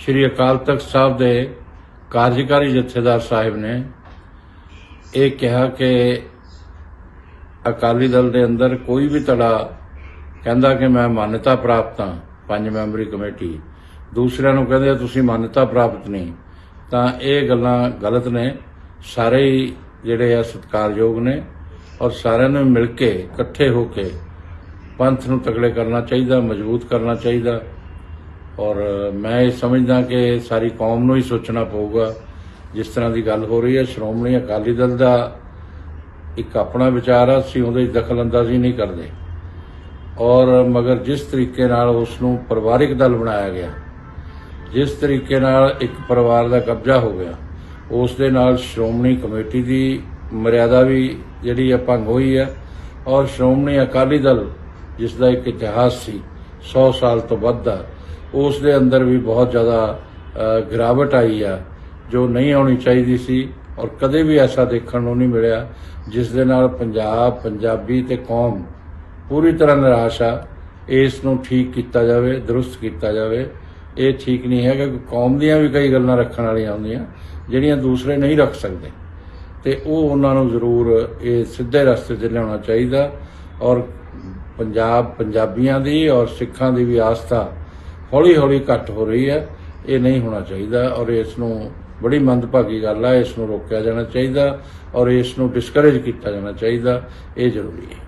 ਸ਼੍ਰੀ ਅਕਾਲ ਤਖਤ ਸਾਹਿਬ ਦੇ ਕਾਰਜਕਾਰੀ ਜਥੇਦਾਰ ਸਾਹਿਬ ਨੇ ਇਹ ਕਿਹਾ ਕਿ ਅਕਾਲੀ ਦਲ ਦੇ ਅੰਦਰ ਕੋਈ ਵੀ ਧੜਾ ਕਹਿੰਦਾ ਕਿ ਮੈਂ ਮਾਨਤਾ ਪ੍ਰਾਪਤ ਹਾਂ, ਪੰਜ ਮੈਂਬਰੀ ਕਮੇਟੀ। ਦੂਸਰਿਆਂ ਨੂੰ ਕਹਿੰਦੇ ਤੁਸੀਂ ਮਾਨਤਾ ਪ੍ਰਾਪਤ ਨਹੀਂ। ਤਾਂ ਇਹ ਗੱਲਾਂ ਗਲਤ ਨੇ। ਸਾਰੇ ਹੀ ਜਿਹੜੇ ਆ ਸਤਿਕਾਰਯੋਗ ਨੇ ਔਰ ਸਾਰਿਆਂ ਨੂੰ ਮਿਲ ਕੇ ਇਕੱਠੇ ਹੋ ਕੇ ਪੰਥ ਨੂੰ ਤਕੜੇ ਕਰਨਾ ਚਾਹੀਦਾ, ਮਜ਼ਬੂਤ ਕਰਨਾ ਚਾਹੀਦਾ। ਔਰ ਮੈਂ ਇਹ ਸਮਝਦਾ ਕਿ ਸਾਰੀ ਕੌਮ ਨੂੰ ਹੀ ਸੋਚਣਾ ਪਊਗਾ, ਜਿਸ ਤਰ੍ਹਾਂ ਦੀ ਗੱਲ ਹੋ ਰਹੀ ਹੈ। ਸ਼੍ਰੋਮਣੀ ਅਕਾਲੀ ਦਲ ਦਾ ਇੱਕ ਆਪਣਾ ਵਿਚਾਰ ਆ, ਅਸੀਂ ਉਹਦੇ ਦਖਲ ਅੰਦਾਜ਼ੀ ਨਹੀਂ ਕਰਦੇ। ਔਰ ਮਗਰ ਜਿਸ ਤਰੀਕੇ ਨਾਲ ਉਸ ਨੂੰ ਪਰਿਵਾਰਿਕ ਦਲ ਬਣਾਇਆ ਗਿਆ, ਜਿਸ ਤਰੀਕੇ ਨਾਲ ਇੱਕ ਪਰਿਵਾਰ ਦਾ ਕਬਜ਼ਾ ਹੋ ਗਿਆ, ਉਸ ਦੇ ਨਾਲ ਸ਼੍ਰੋਮਣੀ ਕਮੇਟੀ ਦੀ ਮਰਿਆਦਾ ਵੀ ਜਿਹੜੀ ਆ ਭੰਗ ਹੋਈ ਹੈ ਔਰ ਸ਼੍ਰੋਮਣੀ ਅਕਾਲੀ ਦਲ, ਜਿਸ ਦਾ ਇੱਕ ਇਤਿਹਾਸ ਸੀ 100 ਸਾਲ ਤੋਂ ਵੱਧ ਦਾ ਉਸ ਦੇ ਅੰਦਰ ਵੀ ਬਹੁਤ ਜ਼ਿਆਦਾ ਗਿਰਾਵਟ ਆਈ ਆ, ਜੋ ਨਹੀਂ ਆਉਣੀ ਚਾਹੀਦੀ ਸੀ ਔਰ ਕਦੇ ਵੀ ਐਸਾ ਦੇਖਣ ਨੂੰ ਨਹੀਂ ਮਿਲਿਆ, ਜਿਸ ਦੇ ਨਾਲ ਪੰਜਾਬ, ਪੰਜਾਬੀ ਤੇ ਕੌਮ ਪੂਰੀ ਤਰ੍ਹਾਂ ਨਿਰਾਸ਼ ਆ। ਇਸ ਨੂੰ ਠੀਕ ਕੀਤਾ ਜਾਵੇ, ਦਰੁਸਤ ਕੀਤਾ ਜਾਵੇ। ਇਹ ਠੀਕ ਨਹੀਂ ਹੈਗਾ ਕਿ ਕੌਮ ਦੀਆਂ ਵੀ ਕਈ ਗੱਲਾਂ ਰੱਖਣ ਵਾਲੀਆਂ ਹੁੰਦੀਆਂ, ਜਿਹੜੀਆਂ ਦੂਸਰੇ ਨਹੀਂ ਰੱਖ ਸਕਦੇ। ਤੇ ਉਹ ਉਹਨਾਂ ਨੂੰ ਜ਼ਰੂਰ ਇਹ ਸਿੱਧੇ ਰਸਤੇ ਤੇ ਲਿਆਉਣਾ ਚਾਹੀਦਾ ਔਰ ਪੰਜਾਬ, ਪੰਜਾਬੀਆਂ ਦੀ ਔਰ ਸਿੱਖਾਂ ਦੀ ਵੀ ਆਸਥਾ ਹੌਲੀ ਹੌਲੀ ਘਟ ਹੋ ਰਹੀ ਹੈ। ਇਹ ਨਹੀਂ ਹੋਣਾ ਚਾਹੀਦਾ ਔਰ ਇਸ ਨੂੰ ਬੜੀ ਮੰਦਭਾਗੀ ਗੱਲ ਆ। ਇਸ ਨੂੰ ਰੋਕਿਆ ਜਾਣਾ ਚਾਹੀਦਾ ਔਰ ਇਸ ਨੂੰ ਡਿਸਕਰੇਜ ਕੀਤਾ ਜਾਣਾ ਚਾਹੀਦਾ। ਇਹ ਜ਼ਰੂਰੀ ਹੈ।